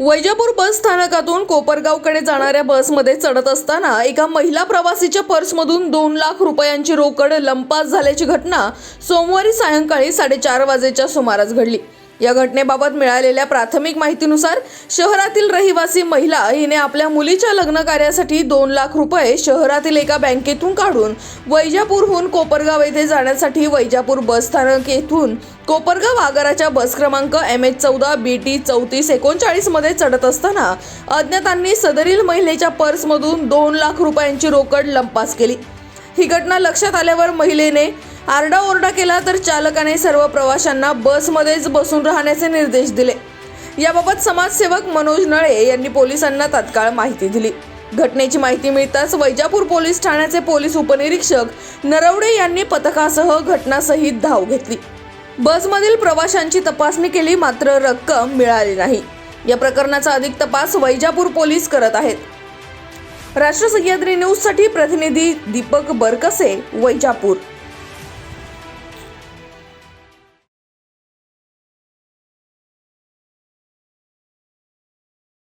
वैजापूर बस स्थानकातून कोपरगावकडे जाणाऱ्या बसमध्ये चढत असताना एका महिला प्रवासीच्या पर्समधून दोन लाख रुपयांची रोकड लंपास झाल्याची घटना सोमवारी सायंकाळी साडेचार वाजेच्या सुमारास घडली. या घटनेबाबत मिळालेल्या प्राथमिक माहितीनुसार शहरातील रहिवासी महिला हिने आपल्या मुलीच्या लग्न कार्यासाठी दोन लाख रुपये शहरातील एका बँकेतून काढून वैजापूरहून कोपरगाव येथे जाण्यासाठी वैजापूर बस स्थानक येथून कोपरगाव आगाराच्या बस क्रमांक एम एच चौदा बी टी चौतीस एकोणचाळीसमध्ये चढत असताना अज्ञातांनी सदरील महिलेच्या पर्समधून दोन लाख रुपयांची रोकड लंपास केली. ही घटना लक्षात आल्यावर महिलेने आरडाओरडा केला तर चालकाने सर्व प्रवाशांना बसमध्येच बसून राहण्याचे निर्देश दिले. याबाबत समाजसेवक मनोज नळे यांनी पोलिसांना तात्काळ माहिती दिली. घटनेची माहिती मिळताच वैजापूर पोलीस ठाण्याचे पोलीस उपनिरीक्षक नरवडे यांनी पथकासह घटनासहित धाव घेतली. बसमधील प्रवाशांची तपासणी केली मात्र रक्कम मिळाली नाही. या प्रकरणाचा अधिक तपास वैजापूर पोलीस करत आहेत. राष्ट्र सह्याद्री न्यूजसाठी प्रतिनिधी दीपक बरकसे वैजापूर.